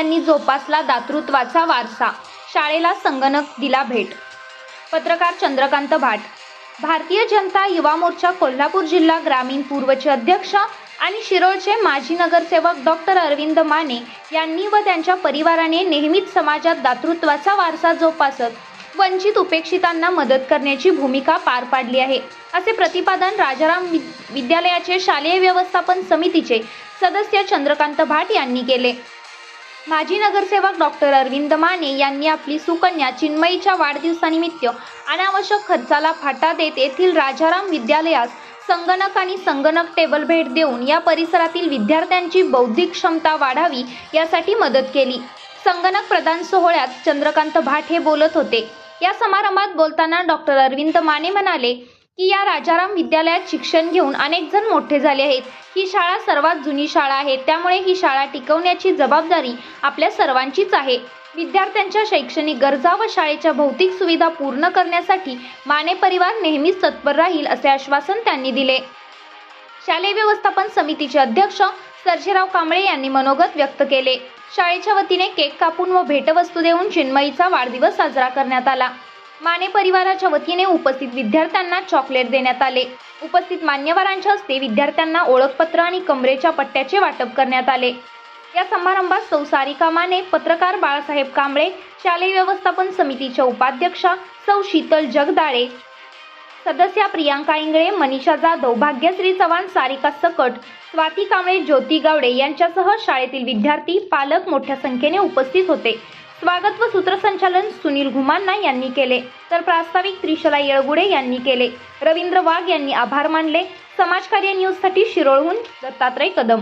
यांनी जोपासला दातृत्वाचा वारसा. शाळेला संगणक दिला भेट. पत्रकार चंद्रकांत भाट. भारतीय जनता युवा मोर्चा कोल्हापूर जिल्हा ग्रामीण पूर्वचे अध्यक्ष आणि शिरोळचे माजी नगरसेवक डॉक्टर अरविंद माने यांनी व त्यांच्या परिवाराने नेहमीच समाजात दातृत्वाचा वारसा जोपासत वंचित उपेक्षितांना मदत करण्याची भूमिका पार पाडली आहे. असे प्रतिपादन राजाराम वि- विद्यालयाचे शालेय व्यवस्थापन समितीचे सदस्य चंद्रकांत भाट यांनी केले. माजी नगरसेवक डॉक्टर अरविंद माने यांनी आपली सुकन्या चिन्मयीच्या वाढदिवसानिमित्त अनावश्यक खर्चाला फाटा देत येथील राजाराम विद्यालयास संगणक आणि संगणक टेबल भेट देऊन या परिसरातील विद्यार्थ्यांची बौद्धिक क्षमता वाढावी यासाठी मदत केली. संगणक प्रदान सोहळ्यात चंद्रकांत भाट हे बोलत होते. या समारंभात बोलताना डॉक्टर अरविंद माने म्हणाले की या राजाराम विद्यालयात शिक्षण घेऊन अनेक जण मोठे झाले आहेत. ही शाळा सर्वात जुनी शाळा आहे. त्यामुळे ही शाळा टिकवण्याची जबाबदारी आपल्या सर्वांचीच आहे. विद्यार्थ्यांच्या शैक्षणिक गरजा व शाळेच्या भौतिक सुविधा पूर्ण करण्यासाठी माने परिवार नेहमीच तत्पर राहील असे आश्वासन त्यांनी दिले. शालेय व्यवस्थापन समितीचे अध्यक्ष सर्जेराव कांबळे यांनी मनोगत व्यक्त केले. शाळेच्या वतीने केक कापून व भेटवस्तू देऊन चिन्मयीचा वाढदिवस साजरा करण्यात आला. माने परिवाराच्या वतीने उपस्थित विद्यार्थ्यांना चॉकलेट देण्यात आले. उपस्थित मान्यवरांच्या हस्ते विद्यार्थ्यांना ओळखपत्र आणि कमरेच्या पट्ट्याचे वाटप करण्यात आले. या समारंभात सौ सारिका माने पत्रकार बाळासाहेब कांबळे शालेय व्यवस्थापन समितीच्या उपाध्यक्षा सौ शीतल जगदाळे सदस्या प्रियांका इंगळे मनीषा जाधव भाग्यश्री चव्हाण सारिका सकट स्वाती कांबळे ज्योती गावडे यांच्यासह शाळेतील विद्यार्थी पालक मोठ्या संख्येने उपस्थित होते. स्वागत व सूत्रसंचालन सुनील घुमान्ना यांनी केले. तर प्रास्ताविक त्रिशला येळगुडे यांनी केले. रवींद्र वाघ यांनी आभार मानले. समाजकार्य न्यूजसाठी शिरोळहून दत्तात्रय कदम.